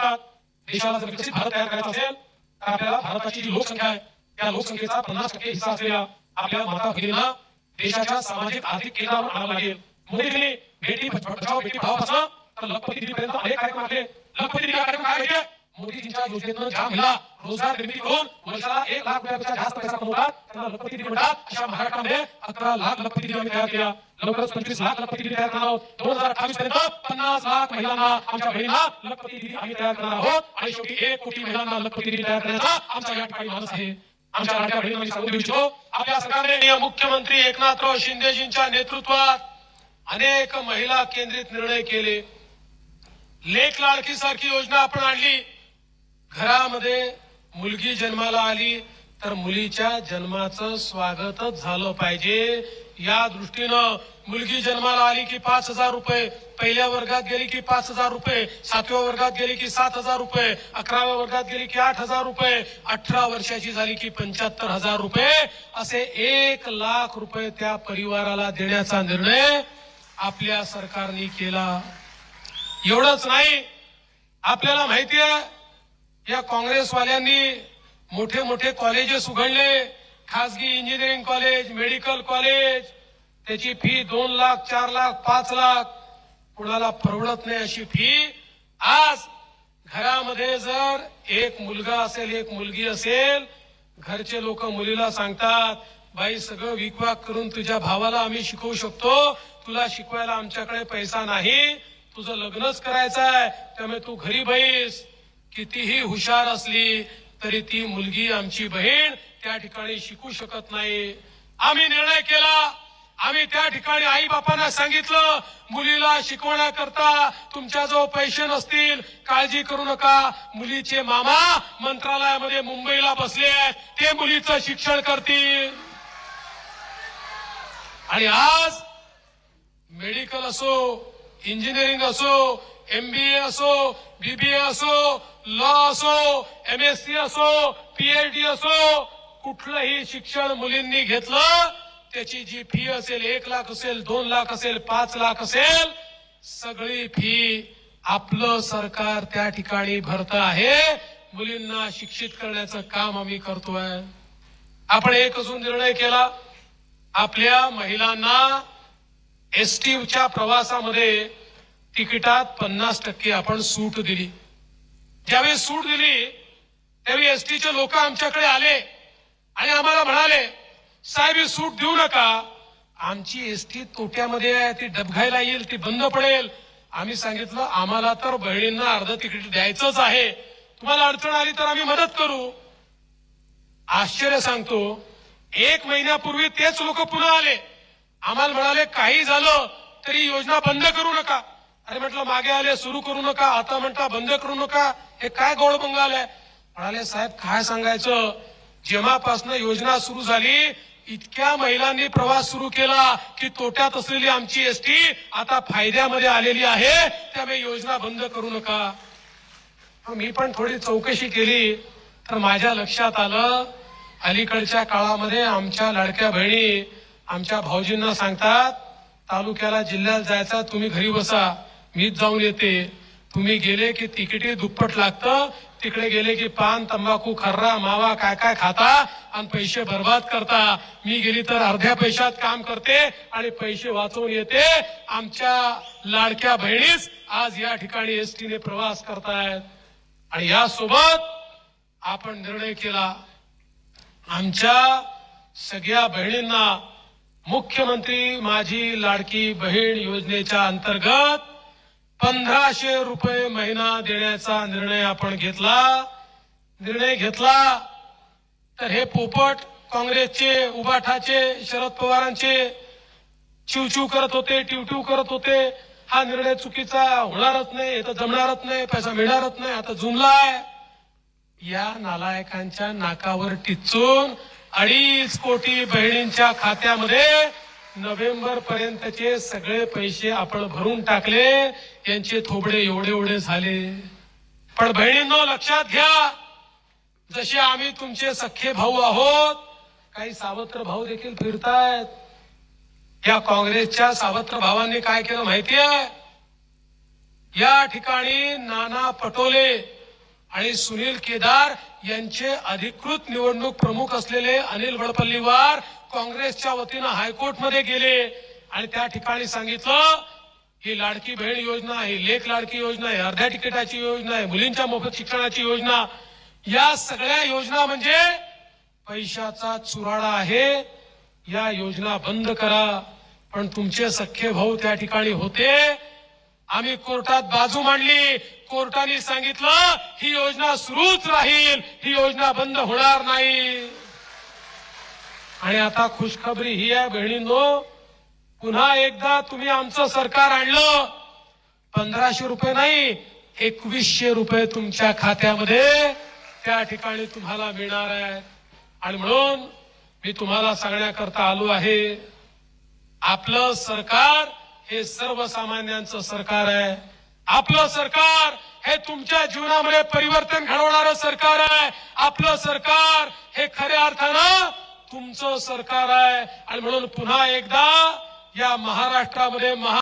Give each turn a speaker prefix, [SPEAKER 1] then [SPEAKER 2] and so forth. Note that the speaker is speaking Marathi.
[SPEAKER 1] सांगतात देशाला जर विकसित भारत तयार करायचा असेल तर आपल्याला भारताची जी लोकसंख्या आहे त्या लोकसंख्येचा पन्नास टक्के हिस्सा असलेल्या आपल्या माता भगिनींना देशाच्या सामाजिक आर्थिक केंद्रावर आणावं लागेल. मोदीजींनी बेटी बचाव बेटी पढाओपासून तर लखपती दिदीपर्यंत अनेक कार्यक्रम आले. लखपती दिदी कार्यक्रम काय माहितीये मोदीजींच्या योजनेतून ज्या महिला रोजगार निर्मिती करून वर्षाला एक लाख रुपयापेक्षा जास्त पैसा कमवतात. त्यांना लखपती दिदी म्हणतात अशा महाराष्ट्रामध्ये अकरा लाख लखपती दिदी आम्ही तयार केल्या. लवकरच पंचवीस लाख लखपती दिदी तयार करणार आहोत. दोन हजार अठ्ठावीस पर्यंत पन्नास लाख महिलांना आमच्या बहिणीला लखपती दिदी आम्ही तयार करणार आहोत. आणि शेवटी एक कोटी महिलांना लखपती दिदी तयार करण्याचा आमचा या ठिकाणी मानस आहे. आमच्या लाडक्या बहिणींना मी सांगून देऊ इच्छितो आपल्या सरकारने
[SPEAKER 2] मुख्यमंत्री एकनाथराव शिंदेजींच्या नेतृत्वात अनेक महिला केंद्रित निर्णय केले. लेख लाडकी सारखी योजना आपण आणली. घरामध्ये मुलगी जन्माला आली तर मुलीच्या जन्माचं स्वागतच झालं पाहिजे. या दृष्टीनं मुलगी जन्माला आली की पाच हजार रुपये पहिल्या वर्गात गेली की पाच हजार रुपये सातव्या वर्गात गेली की सात हजार रुपये अकराव्या वर्गात गेली की आठ हजार रुपये अठरा वर्षाची झाली की पंच्याहत्तर हजार रुपये. असे एक लाख रुपये त्या परिवाराला देण्याचा निर्णय आपल्या सरकारने केला. एवढंच नाही. आपल्याला माहिती आहे या काँग्रेसवाल्यांनी मोठे मोठे कॉलेजेस उघडले. खासगी इंजिनिअरिंग कॉलेज मेडिकल कॉलेज त्याची फी दोन लाख चार लाख पाच लाख. कुणाला परवडत नाही अशी फी. आज घरामध्ये जर एक मुलगा असेल एक मुलगी असेल घरचे लोक मुलीला सांगतात बाई सगळं विकवाक करून तुझ्या भावाला आम्ही शिकवू शकतो. तुला शिकवायला आमच्याकडे पैसा नाही. तुझं लग्नच करायचं आहे त्यामुळे तू घरी बैस कितीही हुशार असली तरी ती मुलगी आमची बहीण त्या ठिकाणी शिकू शकत नाही. आम्ही निर्णय केला. आम्ही त्या ठिकाणी आई बापांना सांगितलं मुलीला शिकवण्याकरता तुमच्याजवळ पैसे नसतील. काळजी करू नका. मुलीचे मामा मंत्रालयामध्ये मुंबईला बसले आहेत. ते मुलीचं शिक्षण करतील. आणि आज मेडिकल असो इंजिनिअरिंग असो एम बी असो बीबीए असो लॉ असो एम एस सी असो पीएचडी असो कुठलंही शिक्षण मुलींनी घेतलं त्याची जी फी असेल एक लाख असेल दोन लाख असेल पाच लाख असेल सगळी फी आपलं सरकार त्या ठिकाणी भरत आहे. मुलींना शिक्षित करण्याचं काम आम्ही करतोय. आपण एक अजून निर्णय केला. आपल्या महिलांना एसटीच्या प्रवासामध्ये तिकिटात पन्नास टक्के आपण सूट दिली. ज्यावेळी सूट दिली त्यावेळी एसटीचे लोक आमच्याकडे आले आणि आम्हाला म्हणाले साहेब ही सूट देऊ नका. आमची एसटी तोट्यामध्ये आहे ती डबघायला येईल ती बंद पडेल. आम्ही सांगितलं आम्हाला तर बहिणींना अर्ध तिकीट द्यायचंच आहे. तुम्हाला अडचण आली तर आम्ही मदत करू. आश्चर्य सांगतो एक महिन्यापूर्वी तेच लोक पुन्हा आले. आम्हाला म्हणाले काही झालं तरी योजना बंद करू नका. अरे म्हटलं मागे आले सुरू करू नका आता म्हणता बंद करू नका. हे काय गोड बंगाल आहे? म्हणाले साहेब काय सांगायचं? जेव्हापासनं योजना सुरू झाली इतक्या महिलांनी प्रवास सुरू केला की तोट्यात असलेली आमची एसटी आता फायद्यामध्ये आलेली आहे त्यामुळे योजना बंद करू नका. मग मी पण थोडी चौकशी केली तर माझ्या लक्षात आलं अलीकडच्या काळामध्ये आमच्या लाडक्या बहिणी आमच्या भाऊजींना सांगतात तालुक्याला जिल्ह्यात जायचा तुम्ही घरी बसा. मीच जाऊन येते. तुम्ही गेले की तिकिटी दुप्पट लागतं. तिकडे गेले की पान तंबाखू खर्रा मावा काय काय खाता आणि पैसे बर्बाद करता. मी गेली तर अर्ध्या पैशात काम करते आणि पैसे वाचवून येते. आमच्या लाडक्या बहिणीच आज या ठिकाणी एसटीने प्रवास करतायत. आणि यासोबत आपण निर्णय केला. आमच्या सगळ्या बहिणींना मुख्यमंत्री माझी लाडकी बहीण योजनेच्या अंतर्गत पंधराशे रुपये महिना देण्याचा निर्णय आपण घेतला. निर्णय घेतला. तर हे पोपट काँग्रेसचे उबाठाचे शरद पवारांचे चिवचिव करत होते टिवटिव करत होते. हा निर्णय चुकीचा होणारच नाही हे तर जमणारच नाही पैसा मिळणारच नाही आता जुमलाय. या नालायकांच्या नाकावर टिचून अडीच कोटी बहिणींच्या खात्यामध्ये नोव्हेंबर पर्यंतचे सगळे पैसे आपण भरून टाकले. यांचे थोबडे एवढे एवढे झाले. पण बहिणींनो लक्षात घ्या. जसे आम्ही तुमचे सख्खे भाऊ आहोत काही सावत्र भाऊ देखील फिरतायत. या काँग्रेसच्या सावत्र भावांनी काय केलं माहितीये? या ठिकाणी नाना पटोले आणि सुनील केदार यांचे अधिकृत निवडणूक प्रमुख असलेले अनिल वडपल्लीवार काँग्रेसच्या वतीनं हायकोर्टमध्ये गेले आणि त्या ठिकाणी सांगितलं ही लाडकी बहीण योजना ही लेख लाडकी योजना आहे अर्ध्या तिकिटाची योजना आहे मुलींच्या मोफत शिक्षणाची योजना. या सगळ्या योजना म्हणजे पैशाचा चुराडा आहे. या योजना बंद करा. पण तुमचे सख्खे भाऊ त्या ठिकाणी होते. आम्ही कोर्टात बाजू मांडली. कोर्टाने सांगितलं ही योजना सुरूच राहील. ही योजना बंद होणार नाही. आणि आता खुशखबरी ही आहे बहिणींनो पुन्हा एकदा तुम्ही आमचं सरकार आणलं. पंधराशे रुपये नाही एकवीसशे रुपये तुमच्या खात्यामध्ये त्या ठिकाणी तुम्हाला मिळणार आहे. आणि म्हणून मी तुम्हाला सांगण्याकरता आलो आहे आपलं सरकार हे सर्वसामान्यांचं सरकार आहे. आपलं सरकार हे तुमच्या जीवनामध्ये परिवर्तन घडवणारं सरकार आहे. आपलं सरकार हे खऱ्या अर्थानं तुमचं सरकार आहे. आणि म्हणून पुन्हा एकदा या महाराष्ट्रामध्ये महा